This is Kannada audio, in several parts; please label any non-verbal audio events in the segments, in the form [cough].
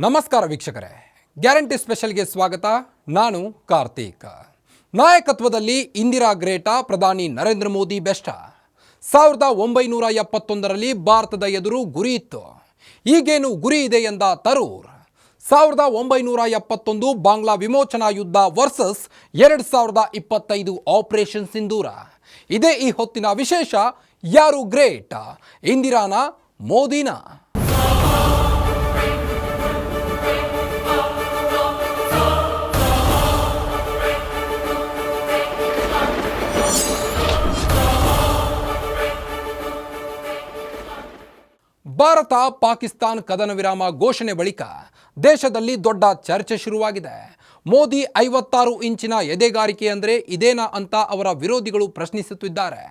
ನಮಸ್ಕಾರ ವೀಕ್ಷಕರೇ. ಗ್ಯಾರಂಟಿ ಸ್ಪೆಷಲ್ಗೆ ಸ್ವಾಗತ. ನಾನು ಕಾರ್ತೀಕ್. ನಾಯಕತ್ವದಲ್ಲಿ ಇಂದಿರಾ ಗ್ರೇಟಾ, ಪ್ರಧಾನಿ ನರೇಂದ್ರ ಮೋದಿ ಬೆಸ್ಟ ಸಾವಿರದ ಒಂಬೈನೂರ ಎಪ್ಪತ್ತೊಂದರಲ್ಲಿ ಭಾರತದ ಎದುರು ಗುರಿ ಇತ್ತು. ಈಗೇನು ಗುರಿ ಇದೆ ಎಂದ ತರೂರ್. ಸಾವಿರದ ಒಂಬೈನೂರ ಎಪ್ಪತ್ತೊಂದು ಬಾಂಗ್ಲಾ ವಿಮೋಚನಾ ಯುದ್ಧ ವರ್ಸಸ್ ಎರಡು ಸಾವಿರದ ಇಪ್ಪತ್ತೈದು ಆಪರೇಷನ್ ಸಿಂಧೂರ. ಇದೇ ಈ ಹೊತ್ತಿನ ವಿಶೇಷ ಯಾರು ಗ್ರೇಟ್? ಇಂದಿರಾನ, ಮೋದಿನಾ? ಭಾರತ ಪಾಕಿಸ್ತಾನ್ ಕದನ ವಿರಾಮ ಘೋಷಣೆ ಬಳಿಕ ದೇಶದಲ್ಲಿ ದೊಡ್ಡ ಚರ್ಚೆ ಶುರುವಾಗಿದೆ. ಮೋದಿ ಐವತ್ತಾರು ಇಂಚಿನ ಎದೆಗಾರಿಕೆ ಅಂದರೆ ಇದೇನಾ ಅಂತ ಅವರ ವಿರೋಧಿಗಳು ಪ್ರಶ್ನಿಸುತ್ತಿದ್ದಾರೆ.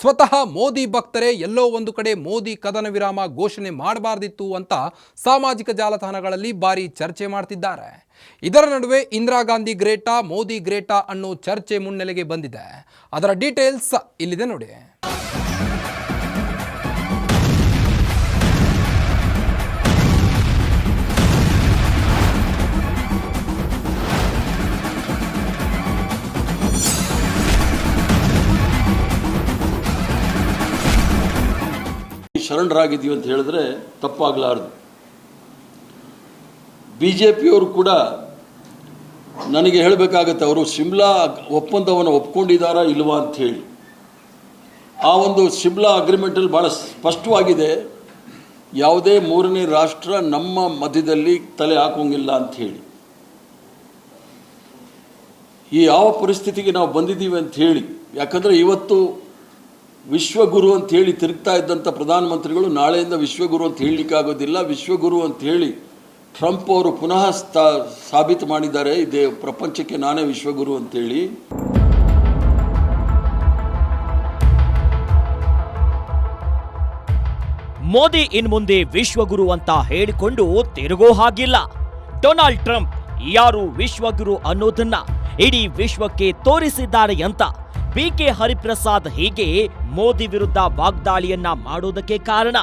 ಸ್ವತಃ ಮೋದಿ ಭಕ್ತರೇ ಎಲ್ಲೋ ಒಂದು ಕಡೆ ಮೋದಿ ಕದನ ವಿರಾಮ ಘೋಷಣೆ ಮಾಡಬಾರ್ದಿತ್ತು ಅಂತ ಸಾಮಾಜಿಕ ಜಾಲತಾಣಗಳಲ್ಲಿ ಭಾರಿ ಚರ್ಚೆ ಮಾಡ್ತಿದ್ದಾರೆ. ಇದರ ನಡುವೆ ಇಂದಿರಾ ಗಾಂಧಿ ಗ್ರೇಟಾ, ಮೋದಿ ಗ್ರೇಟಾ ಅನ್ನೋ ಚರ್ಚೆ ಮುನ್ನೆಲೆಗೆ ಬಂದಿದೆ. ಅದರ ಡೀಟೇಲ್ಸ್ ಇಲ್ಲಿದೆ ನೋಡಿ. ಶರಣರಾಗಿದ್ದೀವಿ ಅಂತ ಹೇಳಿದ್ರೆ ತಪ್ಪಾಗಲಾರದು. ಬಿ ಜೆ ಪಿಯವರು ಕೂಡ ನನಗೆ ಹೇಳಬೇಕಾಗತ್ತೆ, ಅವರು ಶಿಮ್ಲಾ ಒಪ್ಪಂದವನ್ನು ಒಪ್ಕೊಂಡಿದ್ದಾರಾ ಇಲ್ವಾ ಅಂತ ಹೇಳಿ. ಆ ಒಂದು ಶಿಮ್ಲಾ ಅಗ್ರಿಮೆಂಟಲ್ಲಿ ಭಾಳ ಸ್ಪಷ್ಟವಾಗಿದೆ, ಯಾವುದೇ ಮೂರನೇ ರಾಷ್ಟ್ರ ನಮ್ಮ ಮಧ್ಯದಲ್ಲಿ ತಲೆ ಹಾಕೋಂಗಿಲ್ಲ ಅಂತ ಹೇಳಿ. ಈ ಯಾವ ಪರಿಸ್ಥಿತಿಗೆ ನಾವು ಬಂದಿದ್ದೀವಿ ಅಂತ ಹೇಳಿ, ಯಾಕಂದರೆ ಇವತ್ತು ವಿಶ್ವಗುರು ಅಂತ ಹೇಳಿ ತಿರುಗ್ತಾ ಇದ್ದಂಥ ಪ್ರಧಾನಮಂತ್ರಿಗಳು ನಾಳೆಯಿಂದ ವಿಶ್ವಗುರು ಅಂತ ಹೇಳಲಿಕ್ಕಾಗೋದಿಲ್ಲ ವಿಶ್ವಗುರು ಅಂತ ಹೇಳಿ ಟ್ರಂಪ್ ಅವರು ಪುನಃ ಸ್ಥಾ ಸಾಬೀತು ಮಾಡಿದ್ದಾರೆ. ಇದೇ ಪ್ರಪಂಚಕ್ಕೆ ನಾನೇ ವಿಶ್ವಗುರು ಅಂತೇಳಿ ಮೋದಿ ಇನ್ ಮುಂದೆ ವಿಶ್ವಗುರು ಅಂತ ಹೇಳಿಕೊಂಡು ತಿರುಗೋ ಹಾಗಿಲ್ಲ. ಡೊನಾಲ್ಡ್ ಟ್ರಂಪ್ ಯಾರು ವಿಶ್ವಗುರು ಅನ್ನೋದನ್ನ ಇಡೀ ವಿಶ್ವಕ್ಕೆ ತೋರಿಸಿದ್ದಾರೆ ಅಂತ ಬಿಕೆ ಹರಿಪ್ರಸಾದ್ ಹೀಗೆ ಮೋದಿ ವಿರುದ್ಧ ವಾಗ್ದಾಳಿಯನ್ನ ಮಾಡೋದಕ್ಕೆ ಕಾರಣ.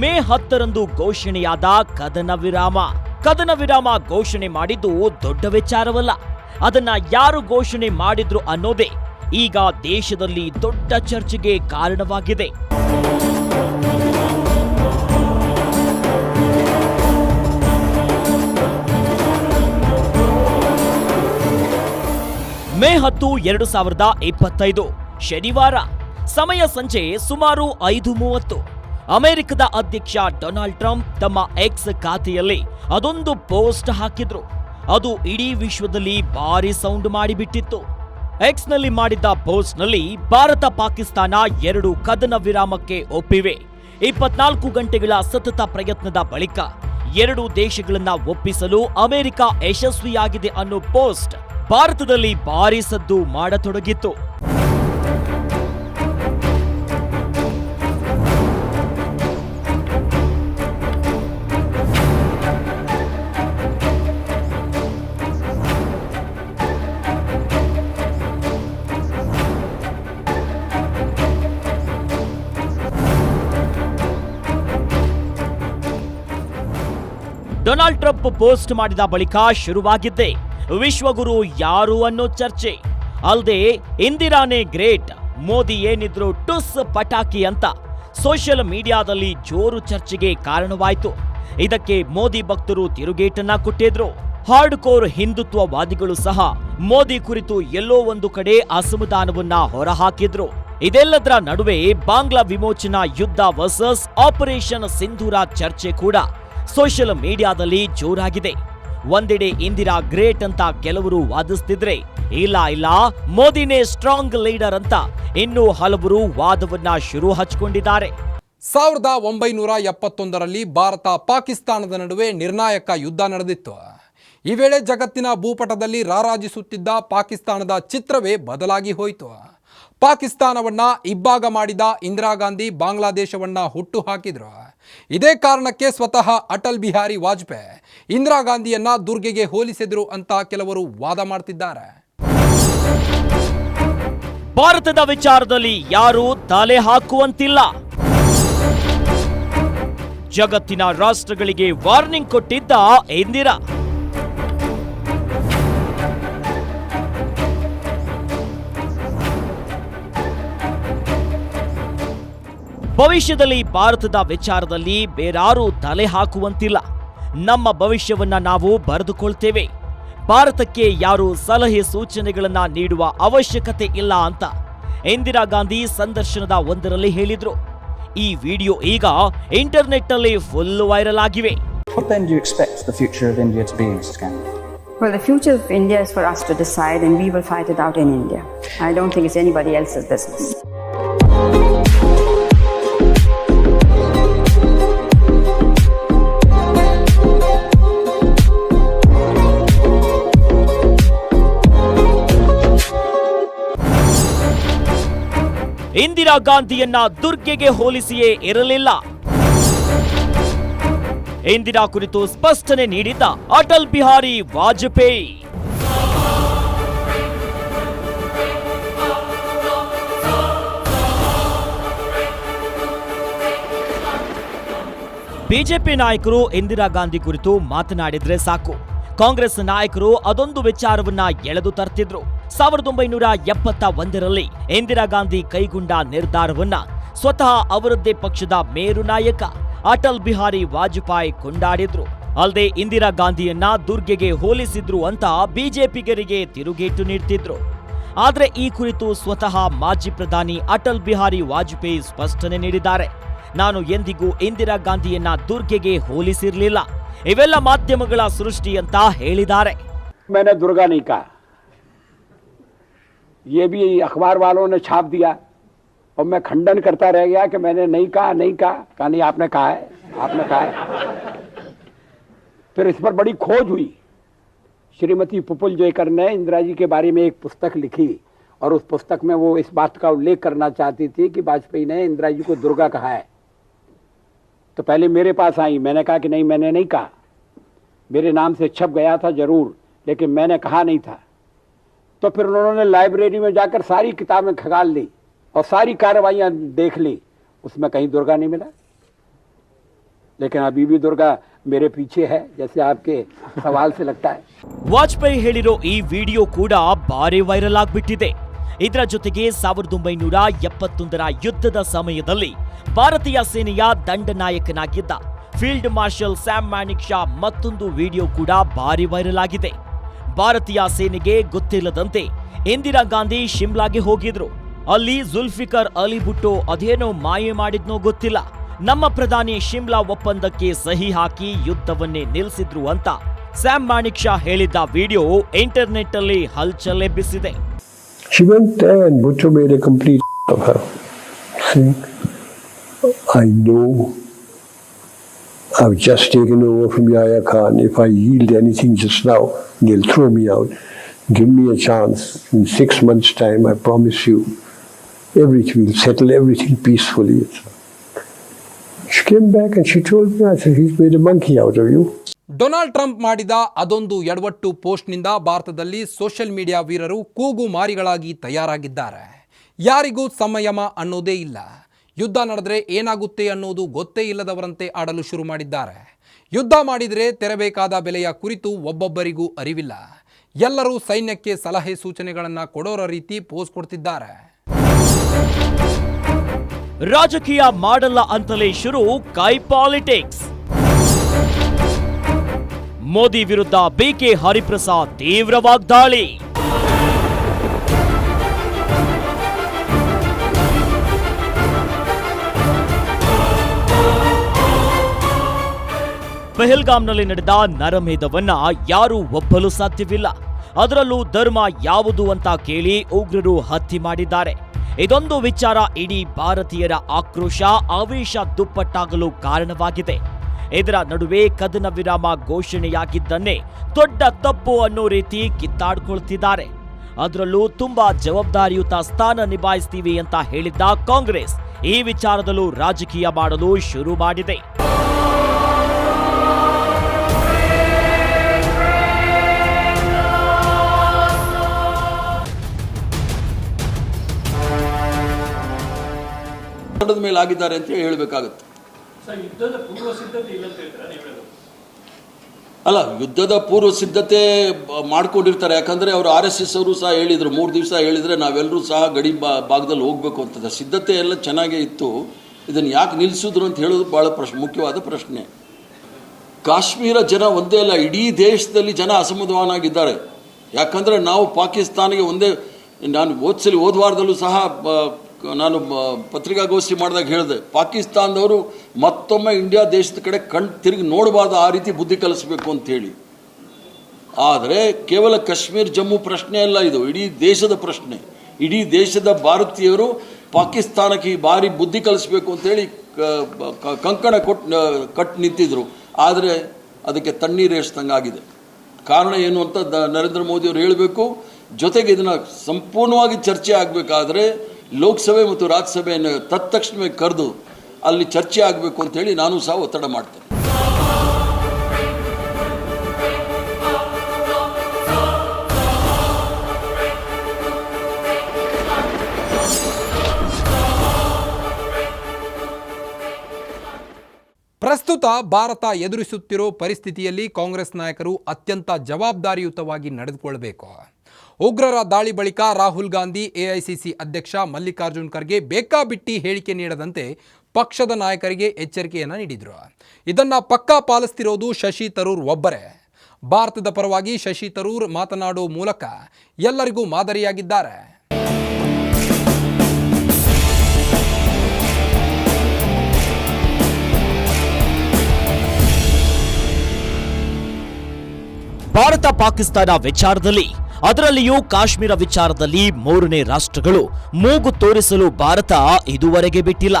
ಮೇ ಹತ್ತರಂದು ಘೋಷಣೆಯಾದ ಕದನ ವಿರಾಮ. ಕದನ ವಿರಾಮ ಘೋಷಣೆ ಮಾಡಿದ್ದು ದೊಡ್ಡ ವಿಚಾರವಲ್ಲ. ಅದನ್ನ ಯಾರು ಘೋಷಣೆ ಮಾಡಿದ್ರು ಅನ್ನೋದೇ ಈಗ ದೇಶದಲ್ಲಿ ದೊಡ್ಡ ಚರ್ಚೆಗೆ ಕಾರಣವಾಗಿದೆ. ಮೇ ಹತ್ತು, ಎರಡು ಸಾವಿರದ ಇಪ್ಪತ್ತೈದು. ಶನಿವಾರ, ಸಮಯ ಸಂಜೆ ಸುಮಾರು ಐದು ಮೂವತ್ತು. ಅಮೆರಿಕದ ಅಧ್ಯಕ್ಷ ಡೊನಾಲ್ಡ್ ಟ್ರಂಪ್ ತಮ್ಮ ಎಕ್ಸ್ ಖಾತೆಯಲ್ಲಿ ಅದೊಂದು ಪೋಸ್ಟ್ ಹಾಕಿದ್ರು. ಅದು ಇಡೀ ವಿಶ್ವದಲ್ಲಿ ಭಾರಿ ಸೌಂಡ್ ಮಾಡಿಬಿಟ್ಟಿತ್ತು. ಎಕ್ಸ್ನಲ್ಲಿ ಮಾಡಿದ್ದ ಪೋಸ್ಟ್ನಲ್ಲಿ ಭಾರತ ಪಾಕಿಸ್ತಾನ ಎರಡು ಕದನ ವಿರಾಮಕ್ಕೆ ಒಪ್ಪಿವೆ. ಇಪ್ಪತ್ನಾಲ್ಕು ಗಂಟೆಗಳ ಸತತ ಪ್ರಯತ್ನದ ಬಳಿಕ ಎರಡು ದೇಶಗಳನ್ನ ಒಪ್ಪಿಸಲು ಅಮೆರಿಕ ಯಶಸ್ವಿಯಾಗಿದೆ ಅನ್ನೋ ಪೋಸ್ಟ್ ಭಾರತದಲ್ಲಿ ಭಾರಿ ಸದ್ದು ಮಾಡತೊಡಗಿತ್ತು. ಡೊನಾಲ್ಡ್ ಟ್ರಂಪ್ ಪೋಸ್ಟ್ ಮಾಡಿದ ಬಳಿಕ ಶುರುವಾಗಿದ್ದೆ, ವಿಶ್ವಗುರು ಯಾರು ಅನ್ನೋ ಚರ್ಚೆ. ಅಲ್ಲದೆ ಇಂದಿರಾನೇ ಗ್ರೇಟ್, ಮೋದಿ ಏನಿದ್ರು ಟುಸ್ ಪಟಾಕಿ ಅಂತ ಸೋಷಿಯಲ್ ಮೀಡಿಯಾದಲ್ಲಿ ಜೋರು ಚರ್ಚೆಗೆ ಕಾರಣವಾಯಿತು. ಇದಕ್ಕೆ ಮೋದಿ ಭಕ್ತರು ತಿರುಗೇಟನ್ನ ಕೊಟ್ಟಿದ್ರು. ಹಾರ್ಡ್ ಕೋರ್ ಹಿಂದುತ್ವವಾದಿಗಳು ಸಹ ಮೋದಿ ಕುರಿತು ಎಲ್ಲೋ ಒಂದು ಕಡೆ ಅಸಮಾಧಾನವನ್ನ ಹೊರಹಾಕಿದ್ರು. ಇದೆಲ್ಲದರ ನಡುವೆ ಬಾಂಗ್ಲಾ ವಿಮೋಚನಾ ಯುದ್ಧ ವರ್ಸಸ್ ಆಪರೇಷನ್ ಸಿಂಧೂರ ಚರ್ಚೆ ಕೂಡ. ಸೋಷಿಯಲ್ ಮೀಡಿಯಾದಲ್ಲಿ ಜೋರಾಗಿದೆ. ಒಂದೆಡೆ ಇಂದಿರಾ ಗ್ರೇಟ್ ಅಂತ ಕೆಲವರು ವಾದಿಸ್ತಿದ್ರೆ, ಇಲ್ಲ ಇಲ್ಲ, ಮೋದಿನೇ ಸ್ಟ್ರಾಂಗ್ ಲೀಡರ್ ಅಂತ ಇನ್ನೂ ಹಲವರು ವಾದವನ್ನ ಶುರು ಹಚ್ಕೊಂಡಿದ್ದಾರೆ. ಸಾವಿರದ ಒಂಬೈನೂರ ಎಪ್ಪತ್ತೊಂದರಲ್ಲಿ ಭಾರತ ಪಾಕಿಸ್ತಾನದ ನಡುವೆ ನಿರ್ಣಾಯಕ ಯುದ್ಧ ನಡೆದಿತ್ತು. ಈ ವೇಳೆ ಜಗತ್ತಿನ ಭೂಪಟದಲ್ಲಿ ರಾರಾಜಿಸುತ್ತಿದ್ದ ಪಾಕಿಸ್ತಾನದ ಚಿತ್ರವೇ ಬದಲಾಗಿ ಹೋಯಿತು. ಪಾಕಿಸ್ತಾನವನ್ನ ಇಬ್ಬಾಗ ಮಾಡಿದ ಇಂದಿರಾ ಗಾಂಧಿ ಬಾಂಗ್ಲಾದೇಶವನ್ನ ಹುಟ್ಟು ಹಾಕಿದ್ರು. ಇದೇ ಕಾರಣಕ್ಕೆ ಸ್ವತಃ ಅಟಲ್ ಬಿಹಾರಿ ವಾಜಪೇಯಿ ಇಂದಿರಾ ಗಾಂಧಿಯನ್ನ ದುರ್ಗೆಗೆ ಹೋಲಿಸಿದ್ರು ಅಂತ ಕೆಲವರು ವಾದ ಮಾಡ್ತಿದ್ದಾರೆ. ಭಾರತದ ವಿಚಾರದಲ್ಲಿ ಯಾರೂ ತಲೆ ಹಾಕುವಂತಿಲ್ಲ. ಜಗತ್ತಿನ ರಾಷ್ಟ್ರಗಳಿಗೆ ವಾರ್ನಿಂಗ್ ಕೊಟ್ಟಿದ್ದ ಇಂದಿರಾ. ಭವಿಷ್ಯದಲ್ಲಿ ಭಾರತದ ವಿಚಾರದಲ್ಲಿ ಬೇರಾರೂ ತಲೆ ಹಾಕುವಂತಿಲ್ಲ ನಮ್ಮ ಭವಿಷ್ಯವನ್ನ ನಾವು ಬರೆದುಕೊಳ್ತೇವೆ ಭಾರತಕ್ಕೆ ಯಾರು ಸಲಹೆ ಸೂಚನೆಗಳನ್ನ ನೀಡುವ ಅವಶ್ಯಕತೆ ಇಲ್ಲ ಅಂತ ಇಂದಿರಾ ಗಾಂಧಿ ಸಂದರ್ಶನದ ಒಂದರಲ್ಲಿ ಹೇಳಿದ್ರು ಈ ವಿಡಿಯೋ ಈಗ ಇಂಟರ್ನೆಟ್ನಲ್ಲಿ ಫುಲ್ ವೈರಲ್ ಆಗಿವೆ What then do you expect the future of India to be, Mrs. Gandhi? Well, the future of India is for us to decide, and we will fight it out in India. I don't think it's anybody else's business. Indira ಗಾಂಧಿಯನ್ನ ದುರ್ಗೆಗೆ ಹೋಲಿಸಿಯೇ ಇರಲಿಲ್ಲ. ಇಂದಿರಾ ಕುರಿತು ಸ್ಪಷ್ಟನೆ ನೀಡಿದ್ದ ಅಟಲ್ ಬಿಹಾರಿ ವಾಜಪೇಯಿ. ಬಿಜೆಪಿ ನಾಯಕರು ಇಂದಿರಾ ಗಾಂಧಿ ಕುರಿತು ಮಾತನಾಡಿದ್ರೆ ಸಾಕು. ಕಾಂಗ್ರೆಸ್ ನಾಯಕರು ಅದೊಂದು ವಿಚಾರವನ್ನ ಎಳೆದು ತರ್ತಿದ್ರು. ಸಾವಿರದ ಒಂಬೈನೂರ ಎಪ್ಪತ್ತ ಒಂದರಲ್ಲಿ ಇಂದಿರಾ ಗಾಂಧಿ ಕೈಗೊಂಡ ನಿರ್ಧಾರವನ್ನ ಸ್ವತಃ ಅವರದ್ದೇ ಪಕ್ಷದ ಮೇರು ನಾಯಕ ಅಟಲ್ ಬಿಹಾರಿ ವಾಜಪೇಯಿ ಕೊಂಡಾಡಿದ್ರು. ಅಲ್ಲದೆ ಇಂದಿರಾ ಗಾಂಧಿಯನ್ನ ದುರ್ಗೆಗೆ ಹೋಲಿಸಿದ್ರು ಅಂತ ಬಿಜೆಪಿಗರಿಗೆ ತಿರುಗೇಟು ನೀಡ್ತಿದ್ರು. ಆದರೆ ಈ ಕುರಿತು ಸ್ವತಃ ಮಾಜಿ ಪ್ರಧಾನಿ ಅಟಲ್ ಬಿಹಾರಿ ವಾಜಪೇಯಿ ಸ್ಪಷ್ಟನೆ ನೀಡಿದ್ದಾರೆ. ನಾನು ಎಂದಿಗೂ ಇಂದಿರಾ ಗಾಂಧಿಯನ್ನ ದುರ್ಗೆಗೆ ಹೋಲಿಸಿರಲಿಲ್ಲ. ಇವೆಲ್ಲ ಮಾಧ್ಯಮಗಳ ಸೃಷ್ಟಿ ಅಂತ ಹೇಳಿದ್ದಾರೆ ये भी अखबार वालों ने छाप दिया। और मैं खंडन करता रह गया कि मैंने नहीं कहा नहीं कहा। कहा, नहीं, आपने कहा है, आपने कहा है। फिर इस पर बड़ी खोज हुई। श्रीमती पुपुल जयकर ने इंदिरा जी के बारे में एक पुस्तक लिखी। और उस पुस्तक में वो इस बात का उल्लेख करना चाहती थी कि वाजपेयी ने इंदिरा जी को दुर्गा कहा है। तो पहले मेरे पास आई। मैंने कहा कि नहीं, मैंने नहीं कहा। मेरे नाम से छप गया था ज़रूर, लेकिन मैंने कहा नहीं था। तो फिर उन्होंने लाइब्रेरी में जाकर सारी किताबें खगाल ली और सारी कार्रवाइयां देख ली उसमें कहीं दुर्गा नहीं मिला लेकिन अभी भी दुर्गा मेरे पीछे है जैसे आपके सवाल से लगता है ವಾಜಪೇಯಿ ಹೇಳಿರೋ ಈ ವಿಡಿಯೋ ಕೂಡ ಭಾರಿ ವೈರಲ್ ಆಗ್ಬಿಟ್ಟಿದೆ ಇದರ ಜೊತೆಗೆ ಸಾವಿರದ ಒಂಬೈನೂರ ಎಪ್ಪತ್ತೊಂದರ ಯುದ್ಧದ ಸಮಯದಲ್ಲಿ ಭಾರತೀಯ ಸೇನೆಯ ದಂಡನಾಯಕನಾಗಿದ್ದ field marshal Sam Manekshaw ಮತ್ತೊಂದು ವಿಡಿಯೋ ಕೂಡ ಭಾರಿ ವೈರಲ್ ಆಗಿದೆ ಭಾರತೀಯ ಸೇನೆಗೆ ಗೊತ್ತಿಲ್ಲದಂತೆ ಇಂದಿರಾ ಗಾಂಧಿ ಶಿಮ್ಲಾಗೆ ಹೋಗಿದ್ರು. ಅಲ್ಲಿ ಜುಲ್ಫಿಕರ್ ಅಲಿ ಭುಟ್ಟೋ ಅದೇನೋ ಮಾಯೆ ಮಾಡಿದ್ನೋ ಗೊತ್ತಿಲ್ಲ. ನಮ್ಮ ಪ್ರಧಾನಿ ಶಿಮ್ಲಾ ಒಪ್ಪಂದಕ್ಕೆ ಸಹಿ ಹಾಕಿ ಯುದ್ಧವನ್ನೇ ನಿಲ್ಲಿಸಿದ್ರು ಅಂತ ಸ್ಯಾಮ್ ಮಾಣಿಕ್ ಶಾ ಹೇಳಿದ್ದ ವಿಡಿಯೋ ಇಂಟರ್ನೆಟ್ ಅಲ್ಲಿ ಹಲ್ಚಲ್ ಎಬ್ಬಿಸಿದೆ I went [laughs] there and Bhutto made a complete of her. See, I know I've just taken over from Yahya Khan. If I yield anything just now, they'll throw me out. Give me a chance. In six months' time, I promise you, everything will settle everything peacefully. She came back and she told me, I said, he's made a monkey out of you. Donald Trump ಮಾಡಿದ ಅದೊಂದು ಎಡವಟ್ಟು ಪೋಸ್ಟ್ನಿಂದ ಭಾರತದಲ್ಲಿ ಸೋಷಿಯಲ್ ಮೀಡಿಯಾ ವೀರರು ಕೂಗು ಮಾರಿಗಳಾಗಿ ತಯಾರಾಗಿದ್ದಾರೆ ಯಾರಿಗೂ ಸಂಯಮ ಅನ್ನೋದೇ ಇಲ್ಲ ಯುದ್ಧ ನಡೆದರೆ ಏನಾಗುತ್ತೆ ಅನ್ನೋದು ಗೊತ್ತೇ ಇಲ್ಲದವರಂತೆ ಆಡಲು ಶುರು ಮಾಡಿದ್ದಾರೆ. ಯುದ್ಧ ಮಾಡಿದರೆ ತೆರಬೇಕಾದ ಬೆಲೆಯ ಕುರಿತು ಒಬ್ಬೊಬ್ಬರಿಗೂ ಅರಿವಿಲ್ಲ. ಎಲ್ಲರೂ ಸೈನ್ಯಕ್ಕೆ ಸಲಹೆ ಸೂಚನೆಗಳನ್ನು ಕೊಡೋರ ರೀತಿ ಪೋಸ್ ಕೊಡ್ತಿದ್ದಾರೆ. ರಾಜಕೀಯ ಮಾಡಲ್ಲ ಅಂತಲೇ ಶುರು ಕೈ ಪಾಲಿಟಿಕ್ಸ್. ಮೋದಿ ವಿರುದ್ಧ ಬಿಕೆ ಹರಿಪ್ರಸಾದ್ ತೀವ್ರ ವಾಗ್ದಾಳಿ. ಪೆಹಲ್ಗಾಮ್ನಲ್ಲಿ ನಡೆದ ನರಮೇಧವನ್ನ ಯಾರೂ ಒಪ್ಪಲು ಸಾಧ್ಯವಿಲ್ಲ. ಅದರಲ್ಲೂ ಧರ್ಮ ಯಾವುದು ಅಂತ ಕೇಳಿ ಉಗ್ರರು ಹತ್ಯೆ ಮಾಡಿದ್ದಾರೆ. ಇದೊಂದು ವಿಚಾರ ಇಡೀ ಭಾರತೀಯರ ಆಕ್ರೋಶ, ಆವೇಶ ದುಪ್ಪಟ್ಟಾಗಲು ಕಾರಣವಾಗಿದೆ. ಇದರ ನಡುವೆ ಕದನ ವಿರಾಮ ಘೋಷಣೆಯಾಗಿದ್ದನ್ನೇ ದೊಡ್ಡ ತಪ್ಪು ಅನ್ನೋ ರೀತಿ ಕಿತ್ತಾಡ್ಕೊಳ್ತಿದ್ದಾರೆ. ಅದರಲ್ಲೂ ತುಂಬಾ ಜವಾಬ್ದಾರಿಯುತ ಸ್ಥಾನ ನಿಭಾಯಿಸ್ತೀವಿ ಅಂತ ಹೇಳಿದ್ದ ಕಾಂಗ್ರೆಸ್ ಈ ವಿಚಾರದಲ್ಲೂ ರಾಜಕೀಯ ಮಾಡಲು ಶುರು ಮಾಡಿದೆ. ಒತ್ತಡದ ಮೇಲೆ ಆಗಿದ್ದಾರೆ ಅಂತ ಹೇಳಬೇಕಾಗುತ್ತೆ. ಅಲ್ಲ ಯುದ್ಧದ ಪೂರ್ವ ಸಿದ್ಧತೆ ಮಾಡ್ಕೊಂಡಿರ್ತಾರೆ. ಯಾಕಂದರೆ ಅವರು ಆರ್ ಎಸ್ ಎಸ್ ಅವರು ಸಹ ಹೇಳಿದರು. ಮೂರು ದಿವಸ ಹೇಳಿದರೆ ನಾವೆಲ್ಲರೂ ಸಹ ಗಡಿ ಬಾ ಭಾಗದಲ್ಲಿ ಹೋಗಬೇಕು ಅಂತದ. ಸಿದ್ಧತೆ ಎಲ್ಲ ಚೆನ್ನಾಗೇ ಇತ್ತು. ಇದನ್ನು ಯಾಕೆ ನಿಲ್ಲಿಸಿದ್ರು ಅಂತ ಹೇಳೋದು ಭಾಳ ಪ್ರಶ್ ಮುಖ್ಯವಾದ ಪ್ರಶ್ನೆ. ಕಾಶ್ಮೀರ ಜನ ಒಂದೇ ಅಲ್ಲ ಇಡೀ ದೇಶದಲ್ಲಿ ಜನ ಅಸಮಾಧಾನಾಗಿದ್ದಾರೆ ಯಾಕಂದರೆ ನಾವು ಪಾಕಿಸ್ತಾನಿಗೆ ಒಂದೇ ನಾನು ಓದ್ಸಲಿ ಓದ್ವಾರದಲ್ಲೂ ಸಹ ನಾನು ಪತ್ರಿಕಾಗೋಷ್ಠಿ ಮಾಡಿದಾಗ ಹೇಳಿದೆ, ಪಾಕಿಸ್ತಾನದವರು ಮತ್ತೊಮ್ಮೆ ಇಂಡಿಯಾ ದೇಶದ ಕಡೆ ಕಣ್ ತಿರುಗಿ ನೋಡಬಾರ್ದು, ಆ ರೀತಿ ಬುದ್ಧಿ ಕಲಿಸ್ಬೇಕು ಅಂತೇಳಿ ಆದರೆ ಕೇವಲ ಕಾಶ್ಮೀರ್, ಜಮ್ಮು ಪ್ರಶ್ನೆ ಅಲ್ಲ ಇದು, ಇಡೀ ದೇಶದ ಪ್ರಶ್ನೆ. ಇಡೀ ದೇಶದ ಭಾರತೀಯರು ಪಾಕಿಸ್ತಾನಕ್ಕೆ ಈ ಬಾರಿ ಬುದ್ಧಿ ಕಲಿಸ್ಬೇಕು ಅಂತೇಳಿ ಕಂಕಣ ಕೊಟ್ಟು ಕಟ್ಟು ನಿಂತಿದ್ರು. ಆದರೆ ಅದಕ್ಕೆ ತಣ್ಣೀರು ಆಗಿದೆ. ಕಾರಣ ಏನು ಅಂತ ನರೇಂದ್ರ ಮೋದಿಯವರು ಹೇಳಬೇಕು. ಜೊತೆಗೆ ಇದನ್ನು ಸಂಪೂರ್ಣವಾಗಿ ಚರ್ಚೆ ಆಗಬೇಕಾದ್ರೆ ಲೋಕಸಭೆ ಮತ್ತು ರಾಜ್ಯಸಭೆಯನ್ನು ತತ್ಕ್ಷಣವೇ ಕರೆದು ಅಲ್ಲಿ ಚರ್ಚೆ ಆಗಬೇಕು ಅಂತೇಳಿ ನಾನು ಸಹ ಒತ್ತಡ ಮಾಡ್ತೇನೆ. ಪ್ರಸ್ತುತ ಭಾರತ ಎದುರಿಸುತ್ತಿರೋ ಪರಿಸ್ಥಿತಿಯಲ್ಲಿ ಕಾಂಗ್ರೆಸ್ ನಾಯಕರು ಅತ್ಯಂತ ಜವಾಬ್ದಾರಿಯುತವಾಗಿ ನಡೆದುಕೊಳ್ಳಬೇಕು. ಉಗ್ರರ ದಾಳಿ ಬಳಿಕ ರಾಹುಲ್ ಗಾಂಧಿ ಎಐಸಿಸಿ ಅಧ್ಯಕ್ಷ ಮಲ್ಲಿಕಾರ್ಜುನ್ ಖರ್ಗೆ ಬೇಕಾಬಿಟ್ಟಿ ಹೇಳಿಕೆ ನೀಡದಂತೆ ಪಕ್ಷದ ನಾಯಕರಿಗೆ ಎಚ್ಚರಿಕೆಯನ್ನು ನೀಡಿದರು. ಇದನ್ನು ಪಕ್ಕಾ ಪಾಲಿಸ್ತಿರೋದು ಶಶಿ ತರೂರ್ ಒಬ್ಬರೇ. ಭಾರತದ ಪರವಾಗಿ ಶಶಿ ತರೂರ್ ಮಾತನಾಡುವ ಮೂಲಕ ಎಲ್ಲರಿಗೂ ಮಾದರಿಯಾಗಿದ್ದಾರೆ. ಭಾರತ ಪಾಕಿಸ್ತಾನ ವಿಚಾರದಲ್ಲಿ, ಅದರಲ್ಲಿಯೂ ಕಾಶ್ಮೀರ ವಿಚಾರದಲ್ಲಿ ಮೂರನೇ ರಾಷ್ಟ್ರಗಳು ಮೂಗು ತೋರಿಸಲು ಭಾರತ ಇದುವರೆಗೆ ಬಿಟ್ಟಿಲ್ಲ.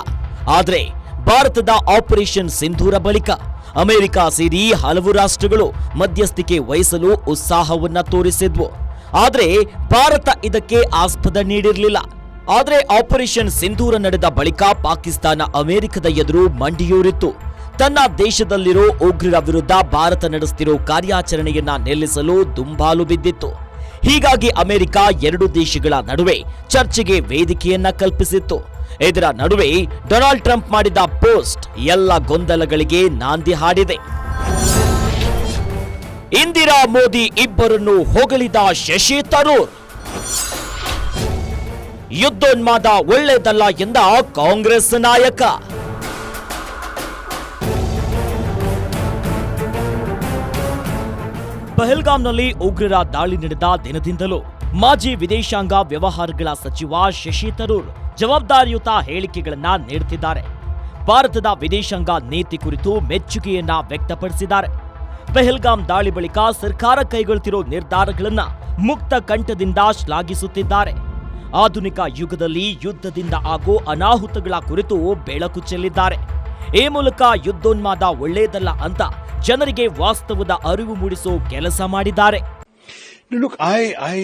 ಆದರೆ, ಭಾರತದ ಆಪರೇಷನ್ ಸಿಂಧೂರ ಬಳಿಕ ಅಮೆರಿಕ ಸೇರಿ ಹಲವು ರಾಷ್ಟ್ರಗಳು ಮಧ್ಯಸ್ಥಿಕೆ ವಹಿಸಲು ಉತ್ಸಾಹವನ್ನ ತೋರಿಸಿದ್ವು. ಆದರೆ, ಭಾರತ ಇದಕ್ಕೆ ಆಸ್ಪದ ನೀಡಿರಲಿಲ್ಲ. ಆದರೆ, ಆಪರೇಷನ್ ಸಿಂಧೂರ ನಡೆದ ಬಳಿಕ ಪಾಕಿಸ್ತಾನ ಅಮೆರಿಕದ ಎದುರು ಮಂಡಿಯೂರಿತ್ತು. ತನ್ನ ದೇಶದಲ್ಲಿರೋ ಉಗ್ರರ ವಿರುದ್ಧ ಭಾರತ ನಡೆಸ್ತಿರೋ ಕಾರ್ಯಾಚರಣೆಯನ್ನ ನಿಲ್ಲಿಸಲು ದುಂಬಾಲು ಬಿದ್ದಿತ್ತು. ಹೀಗಾಗಿ ಅಮೆರಿಕ ಎರಡು ದೇಶಗಳ ನಡುವೆ ಚರ್ಚೆಗೆ ವೇದಿಕೆಯನ್ನ ಕಲ್ಪಿಸಿತ್ತು. ಇದರ ನಡುವೆ ಡೊನಾಲ್ಡ್ ಟ್ರಂಪ್ ಮಾಡಿದ ಪೋಸ್ಟ್ ಎಲ್ಲ ಗೊಂದಲಗಳಿಗೆ ನಾಂದಿ ಹಾಡಿದೆ. ಇಂದಿರಾ ಮೋದಿ ಇಬ್ಬರನ್ನು ಹೊಗಳಿದ ಶಶಿ ತರೂರ್. ಯುದ್ಧೋನ್ಮಾದ ಒಳ್ಳೆಯದಲ್ಲ ಎಂದ ಕಾಂಗ್ರೆಸ್ ನಾಯಕ. ಪಹಲ್ಗಾಮ್ನಲ್ಲಿ ಉಗ್ರರ ದಾಳಿ ನಡೆದ ದಿನದಿಂದಲೂ ಮಾಜಿ ವಿದೇಶಾಂಗ ವ್ಯವಹಾರಗಳ ಸಚಿವ ಶಶಿ ತರೂರ್ ಜವಾಬ್ದಾರಿಯುತ ಹೇಳಿಕೆಗಳನ್ನ ನೀಡುತ್ತಿದ್ದಾರೆ. ಭಾರತದ ವಿದೇಶಾಂಗ ನೀತಿ ಕುರಿತು ಮೆಚ್ಚುಗೆಯನ್ನ ವ್ಯಕ್ತಪಡಿಸಿದ್ದಾರೆ. ಪೆಹಲ್ಗಾಮ್ ದಾಳಿ ಬಳಿಕ ಸರ್ಕಾರ ಕೈಗೊಳ್ಳುತ್ತಿರೋ ನಿರ್ಧಾರಗಳನ್ನ ಮುಕ್ತ ಕಂಠದಿಂದ ಶ್ಲಾಘಿಸುತ್ತಿದ್ದಾರೆ. ಆಧುನಿಕ ಯುಗದಲ್ಲಿ ಯುದ್ಧದಿಂದ ಆಗೋ ಅನಾಹುತಗಳ ಕುರಿತು ಬೆಳಕು ಚೆಲ್ಲಿದ್ದಾರೆ. ಈ ಮೂಲಕ ಯುದ್ಧೋನ್ಮಾದ ಒಳ್ಳೆಯದಲ್ಲ ಅಂತ ಜನರಿಗೆ ವಾಸ್ತವದ ಅರಿವು ಮೂಡಿಸೋ ಕೆಲಸ ಮಾಡಿದ್ದಾರೆ Look, I, I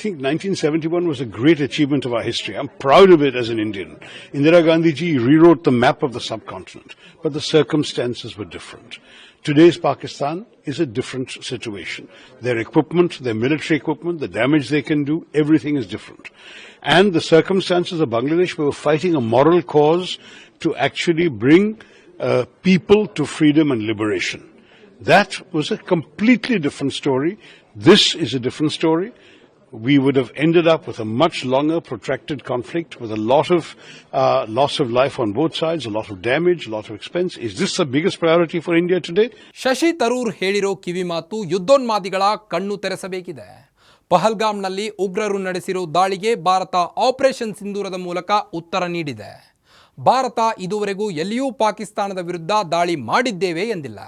think 1971 was a great achievement of our history. I'm proud of it as an Indian. Indira Gandhi ji rewrote the map of the subcontinent, but the circumstances were different. Today's Pakistan is a different situation. Their equipment, their military equipment, the damage they can do, everything is different. And the circumstances of Bangladesh, we were fighting a moral cause to actually bring uh, people to freedom and liberation. That was a completely different story. This is a different story. We would have ended up with a much longer, protracted conflict with a lot of uh, loss of life on both sides, a lot of damage, a lot of expense. Is this the biggest priority for India today? Shashi Tharoor ಹೇಳಿರೋ ಕಿವಿಮಾತು ಯುದ್ಧೋನ್ಮಾದಿಗಳ ಕಣ್ಣು ತೆರೆಸಬೇಕಿದೆ ಪಹಲ್ಗಾಮ್ನಲ್ಲಿ ಉಗ್ರರು ನಡೆಸಿರೋ ದಾಳಿಗೆ ಭಾರತ ಆಪರೇಷನ್ ಸಿಂಧೂರದ ಮೂಲಕ ಉತ್ತರ ನೀಡಿದೆ ಭಾರತ ಇದುವರೆಗೂ ಎಲ್ಲಿಯೂ ಪಾಕಿಸ್ತಾನದ ವಿರುದ್ಧ ದಾಳಿ ಮಾಡಿದ್ದೇವೆ ಎಂದಿಲ್ಲ.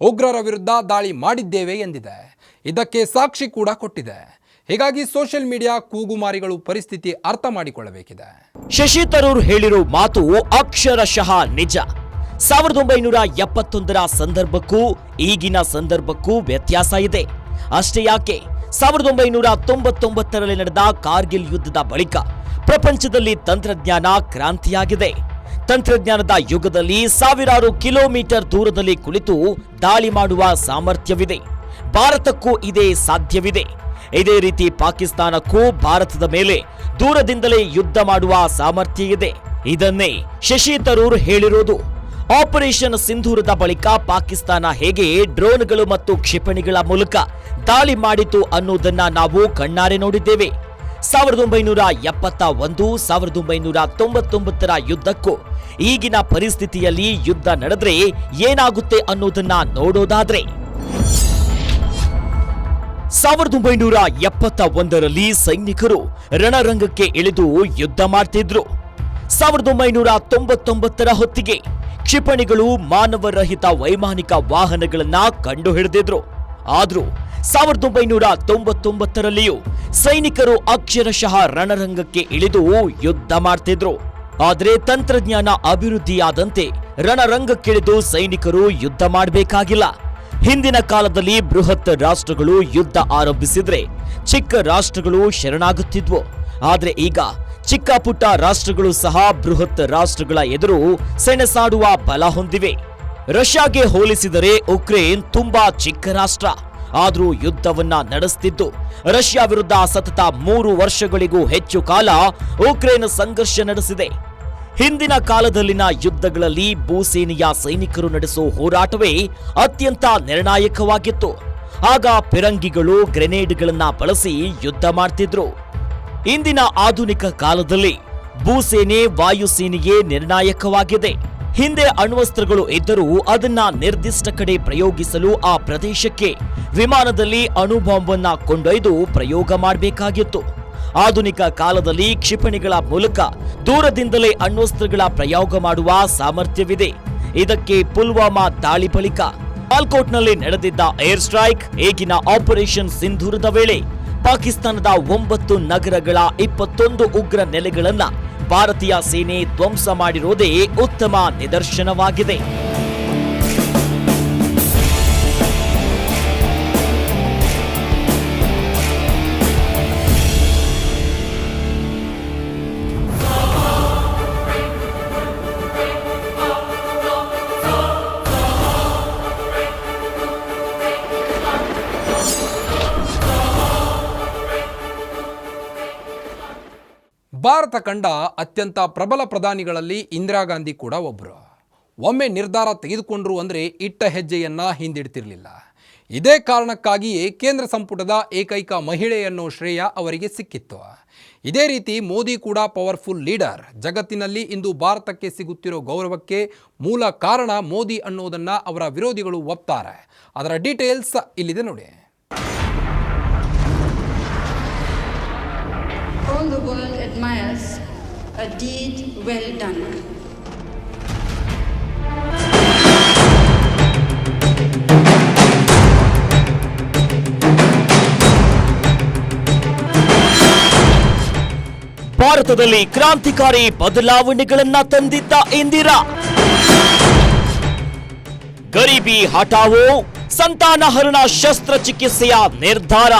ಉಗ್ರರ ವಿರುದ್ಧ ದಾಳಿ ಮಾಡಿದ್ದೇವೆ ಎಂದಿದೆ. ಇದಕ್ಕೆ ಸಾಕ್ಷಿ ಕೂಡ ಕೊಟ್ಟಿದೆ. ಹೀಗಾಗಿ ಸೋಷಿಯಲ್ ಮೀಡಿಯಾ ಕೂಗುಮಾರಿಗಳು ಪರಿಸ್ಥಿತಿ ಅರ್ಥ ಮಾಡಿಕೊಳ್ಳಬೇಕಿದೆ. ಶಶಿ ತರೂರ್ ಹೇಳಿರೋ ಮಾತು ಅಕ್ಷರಶಃ ನಿಜ. ಸಾವಿರದ ಒಂಬೈನೂರ ಎಪ್ಪತ್ತೊಂದರ ಸಂದರ್ಭಕ್ಕೂ ಈಗಿನ ಸಂದರ್ಭಕ್ಕೂ ವ್ಯತ್ಯಾಸ ಇದೆ. ಅಷ್ಟೇ ಯಾಕೆ? ಸಾವಿರದ ಒಂಬೈನೂರ ತೊಂಬತ್ತೊಂಬತ್ತರಲ್ಲಿ ನಡೆದ ಕಾರ್ಗಿಲ್ ಯುದ್ಧದ ಬಳಿಕ ಪ್ರಪಂಚದಲ್ಲಿ ತಂತ್ರಜ್ಞಾನ ಕ್ರಾಂತಿಯಾಗಿದೆ. ತಂತ್ರಜ್ಞಾನದ ಯುಗದಲ್ಲಿ ಸಾವಿರಾರು ಕಿಲೋಮೀಟರ್ ದೂರದಲ್ಲಿ ಕುಳಿತು ದಾಳಿ ಮಾಡುವ ಸಾಮರ್ಥ್ಯವಿದೆ. ಭಾರತಕ್ಕೂ ಇದೇ ಸಾಧ್ಯವಿದೆ. ಇದೇ ರೀತಿ ಪಾಕಿಸ್ತಾನಕ್ಕೂ ಭಾರತದ ಮೇಲೆ ದೂರದಿಂದಲೇ ಯುದ್ಧ ಮಾಡುವ ಸಾಮರ್ಥ್ಯ ಇದೆ ಇದನ್ನೇ ಶಶಿ ತರೂರ್ ಹೇಳಿರೋದು. ಆಪರೇಷನ್ ಸಿಂಧೂರದ ಬಳಿಕ ಪಾಕಿಸ್ತಾನ ಹೇಗೆ ಡ್ರೋನ್ಗಳು ಮತ್ತು ಕ್ಷಿಪಣಿಗಳ ಮೂಲಕ ದಾಳಿ ಮಾಡಿತು ಅನ್ನುವುದನ್ನ ನಾವು ಕಣ್ಣಾರೆ ನೋಡಿದ್ದೇವೆ. ಸಾವಿರದ ಒಂಬೈನೂರ ಎಪ್ಪತ್ತ ಒಂದು, ಸಾವಿರದ ಒಂಬೈನೂರ ತೊಂಬತ್ತೊಂಬತ್ತರ ಯುದ್ಧಕ್ಕೂ ಈಗಿನ ಪರಿಸ್ಥಿತಿಯಲ್ಲಿ ಯುದ್ಧ ನಡೆದ್ರೆ ಏನಾಗುತ್ತೆ ಅನ್ನೋದನ್ನ ನೋಡೋದಾದ್ರೆ ಸಾವಿರದ ಒಂಬೈನೂರ ಎಪ್ಪತ್ತ ಒಂದರಲ್ಲಿ ಸೈನಿಕರು ರಣರಂಗಕ್ಕೆ ಇಳಿದು ಯುದ್ಧ ಮಾಡ್ತಿದ್ರು. ಸಾವಿರದ ಒಂಬೈನೂರ ತೊಂಬತ್ತೊಂಬತ್ತರ ಹೊತ್ತಿಗೆ ಕ್ಷಿಪಣಿಗಳು ಮಾನವರಹಿತ ವೈಮಾನಿಕ ವಾಹನಗಳನ್ನ ಕಂಡು ಹಿಡಿದಿದ್ರು. ಆದ್ರೂ ಸಾವಿರದ ಒಂಬೈನೂರ ತೊಂಬತ್ತೊಂಬತ್ತರಲ್ಲಿಯೂ ಸೈನಿಕರು ಅಕ್ಷರಶಃ ರಣರಂಗಕ್ಕೆ ಇಳಿದು ಯುದ್ಧ ಮಾಡ್ತಿದ್ರು. ಆದರೆ ತಂತ್ರಜ್ಞಾನ ಅಭಿವೃದ್ಧಿಯಾದಂತೆ ರಣರಂಗಕ್ಕಿಳಿದು ಸೈನಿಕರು ಯುದ್ಧ ಮಾಡಬೇಕಾಗಿಲ್ಲ. ಹಿಂದಿನ ಕಾಲದಲ್ಲಿ ಬೃಹತ್ ರಾಷ್ಟ್ರಗಳು ಯುದ್ಧ ಆರಂಭಿಸಿದ್ರೆ ಚಿಕ್ಕ ರಾಷ್ಟ್ರಗಳು ಶರಣಾಗುತ್ತಿದ್ವು. ಆದರೆ ಈಗ ಚಿಕ್ಕ ಪುಟ್ಟ ರಾಷ್ಟ್ರಗಳು ಸಹ ಬೃಹತ್ ರಾಷ್ಟ್ರಗಳ ಎದುರು ಸೆಣಸಾಡುವ ಬಲ ಹೊಂದಿವೆ. ರಷ್ಯಾಗೆ ಹೋಲಿಸಿದರೆ ಉಕ್ರೇನ್ ತುಂಬಾ ಚಿಕ್ಕ ರಾಷ್ಟ್ರ. ಆದರೂ ಯುದ್ಧವನ್ನ ನಡೆಸುತ್ತಿದ್ದು ರಷ್ಯಾ ವಿರುದ್ಧ ಸತತ ಮೂರು ವರ್ಷಗಳಿಗೂ ಹೆಚ್ಚು ಕಾಲ ಉಕ್ರೇನ್ ಸಂಘರ್ಷ ನಡೆಸಿದೆ. ಹಿಂದಿನ ಕಾಲದಲ್ಲಿನ ಯುದ್ಧಗಳಲ್ಲಿ ಭೂಸೇನೆಯ ಸೈನಿಕರು ನಡೆಸೋ ಹೋರಾಟವೇ ಅತ್ಯಂತ ನಿರ್ಣಾಯಕವಾಗಿತ್ತು. ಆಗ ಫಿರಂಗಿಗಳು ಗ್ರೆನೇಡ್ಗಳನ್ನ ಬಳಸಿ ಯುದ್ಧ ಮಾಡ್ತಿದ್ರು. ಇಂದಿನ ಆಧುನಿಕ ಕಾಲದಲ್ಲಿ ಭೂಸೇನೆ ವಾಯುಸೇನೆಯೇ ನಿರ್ಣಾಯಕವಾಗಿದೆ. ಹಿಂದೆ ಅಣ್ವಸ್ತ್ರಗಳು ಇದ್ದರೂ ಅದನ್ನ ನಿರ್ದಿಷ್ಟ ಕಡೆ ಪ್ರಯೋಗಿಸಲು ಆ ಪ್ರದೇಶಕ್ಕೆ ವಿಮಾನದಲ್ಲಿ ಅಣುಬಾಂಬನ್ನ ಕೊಂಡೊಯ್ದು ಪ್ರಯೋಗ ಮಾಡಬೇಕಾಗಿತ್ತು. ಆಧುನಿಕ ಕಾಲದಲ್ಲಿ ಕ್ಷಿಪಣಿಗಳ ಮೂಲಕ ದೂರದಿಂದಲೇ ಅಣ್ವಸ್ತ್ರಗಳ ಪ್ರಯೋಗ ಮಾಡುವ ಸಾಮರ್ಥ್ಯವಿದೆ. ಇದಕ್ಕೆ ಪುಲ್ವಾಮಾ ದಾಳಿ ಬಳಿಕ ಪಾಲ್ಕೋಟ್ನಲ್ಲಿ ನಡೆದಿದ್ದ ಏರ್ ಸ್ಟ್ರೈಕ್ ಈಗಿನ ಆಪರೇಷನ್ ಸಿಂಧೂರದ ವೇಳೆ ಪಾಕಿಸ್ತಾನದ ಒಂಬತ್ತು ನಗರಗಳ ಇಪ್ಪತ್ತೊಂದು ಉಗ್ರ ನೆಲೆಗಳನ್ನ ಭಾರತೀಯ ಸೇನೆ ಧ್ವಂಸ ಮಾಡಿರುವುದೇ ಉತ್ತಮ ನಿದರ್ಶನವಾಗಿದೆ. ಭಾರತ ಕಂಡ ಅತ್ಯಂತ ಪ್ರಬಲ ಪ್ರಧಾನಿಗಳಲ್ಲಿ ಇಂದಿರಾ ಗಾಂಧಿ ಕೂಡ ಒಬ್ಬರು ಒಮ್ಮೆ ನಿರ್ಧಾರ ತೆಗೆದುಕೊಂಡ್ರು ಅಂದರೆ ಇಟ್ಟ ಹೆಜ್ಜೆಯನ್ನ ಹಿಂದಿಡ್ತಿರಲಿಲ್ಲ. ಇದೇ ಕಾರಣಕ್ಕಾಗಿಯೇ ಕೇಂದ್ರ ಸಂಪುಟದ ಏಕೈಕ ಮಹಿಳೆ ಅನ್ನೋ ಶ್ರೇಯ ಅವರಿಗೆ ಸಿಕ್ಕಿತ್ತು. ಇದೇ ರೀತಿ ಮೋದಿ ಕೂಡ ಪವರ್ಫುಲ್ ಲೀಡರ್. ಜಗತ್ತಿನಲ್ಲಿ ಇಂದು ಭಾರತಕ್ಕೆ ಸಿಗುತ್ತಿರೋ ಗೌರವಕ್ಕೆ ಮೂಲ ಕಾರಣ ಮೋದಿ ಅನ್ನೋದನ್ನ ಅವರ ವಿರೋಧಿಗಳು ಒಪ್ತಾರೆ. ಅದರ ಡೀಟೇಲ್ಸ್ ಇಲ್ಲಿದೆ ನೋಡಿ. A deed well done. ಭಾರತದಲ್ಲಿ ಕ್ರಾಂತಿಕಾರಿ ಬದಲಾವಣೆಗಳನ್ನ ತಂದಿದ್ದ ಇಂದಿರಾ ಗರೀಬಿ ಹಠಾವೋ ಸಂತಾನಹರಣ ಶಸ್ತ್ರಚಿಕಿತ್ಸೆಯ ನಿರ್ಧಾರ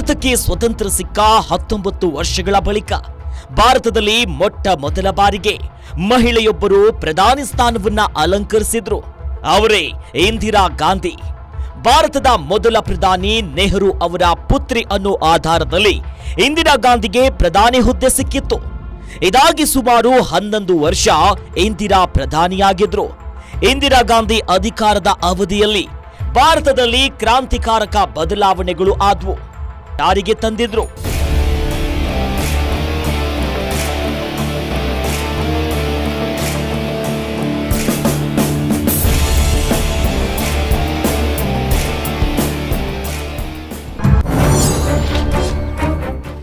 ಭಾರತಕ್ಕೆ ಸ್ವತಂತ್ರ ಸಿಕ್ಕ ಹತ್ತೊಂಬತ್ತು ವರ್ಷಗಳ ಬಳಿಕ ಭಾರತದಲ್ಲಿ ಮೊಟ್ಟ ಮೊದಲ ಬಾರಿಗೆ ಮಹಿಳೆಯೊಬ್ಬರು ಪ್ರಧಾನಿ ಸ್ಥಾನವನ್ನ ಅಲಂಕರಿಸಿದ್ರು. ಅವರೇ ಇಂದಿರಾ ಗಾಂಧಿ. ಭಾರತದ ಮೊದಲ ಪ್ರಧಾನಿ ನೆಹರು ಅವರ ಪುತ್ರಿ ಅನ್ನೋ ಆಧಾರದಲ್ಲಿ ಇಂದಿರಾ ಗಾಂಧಿಗೆ ಪ್ರಧಾನಿ ಹುದ್ದೆ ಸಿಕ್ಕಿತ್ತು. ಇದಾಗಿ ಸುಮಾರು ಹನ್ನೊಂದು ವರ್ಷ ಇಂದಿರಾ ಪ್ರಧಾನಿಯಾಗಿದ್ರು. ಇಂದಿರಾ ಗಾಂಧಿ ಅಧಿಕಾರದ ಅವಧಿಯಲ್ಲಿ ಭಾರತದಲ್ಲಿ ಕ್ರಾಂತಿಕಾರಕ ಬದಲಾವಣೆಗಳು ಆದ್ವು. ಜಾರಿಗೆ ತಂದಿದ್ರು?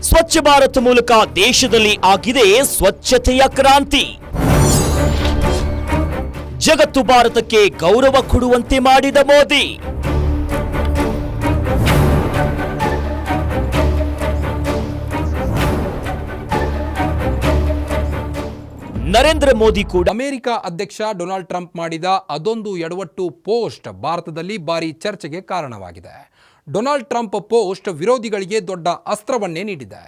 ಸ್ವಚ್ಛ ಭಾರತ್ ಮೂಲಕ ದೇಶದಲ್ಲಿ ಆಗಿದೆ ಸ್ವಚ್ಛತೆಯ ಕ್ರಾಂತಿ. ಜಗತ್ತು ಭಾರತಕ್ಕೆ ಗೌರವ ಕೊಡುವಂತೆ ಮಾಡಿದ ಮೋದಿ. ನರೇಂದ್ರ ಮೋದಿ ಕೂಡ ಅಮೆರಿಕ ಅಧ್ಯಕ್ಷ ಡೊನಾಲ್ಡ್ ಟ್ರಂಪ್ ಮಾಡಿದ ಅದೊಂದು ಎಡವಟ್ಟು ಪೋಸ್ಟ್ ಭಾರತದಲ್ಲಿ ಭಾರಿ ಚರ್ಚೆಗೆ ಕಾರಣವಾಗಿದೆ. ಡೊನಾಲ್ಡ್ ಟ್ರಂಪ್ ಪೋಸ್ಟ್ ವಿರೋಧಿಗಳಿಗೆ ದೊಡ್ಡ ಅಸ್ತ್ರವನ್ನೇ ನೀಡಿದೆ.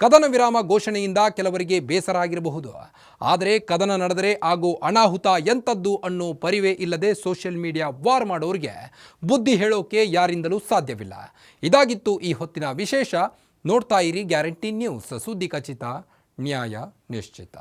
ಕದನ ವಿರಾಮ ಘೋಷಣೆಯಿಂದ ಕೆಲವರಿಗೆ ಬೇಸರ ಆಗಿರಬಹುದು. ಆದರೆ ಕದನ ನಡೆದರೆ ಆಗೋ ಅನಾಹುತ ಎಂಥದ್ದು ಅನ್ನೋ ಪರಿವೇ ಇಲ್ಲದೆ ಸೋಷಿಯಲ್ ಮೀಡಿಯಾ ವಾರ್ ಮಾಡೋರಿಗೆ ಬುದ್ಧಿ ಹೇಳೋಕೆ ಯಾರಿಂದಲೂ ಸಾಧ್ಯವಿಲ್ಲ. ಇದಾಗಿತ್ತು ಈ ಹೊತ್ತಿನ ವಿಶೇಷ. ನೋಡ್ತಾ ಇರಿ ಗ್ಯಾರಂಟಿ ನ್ಯೂಸ್. ಸುದ್ದಿ ಖಚಿತ. ನ್ಯಾಯ ನಿಶ್ಚಿತ.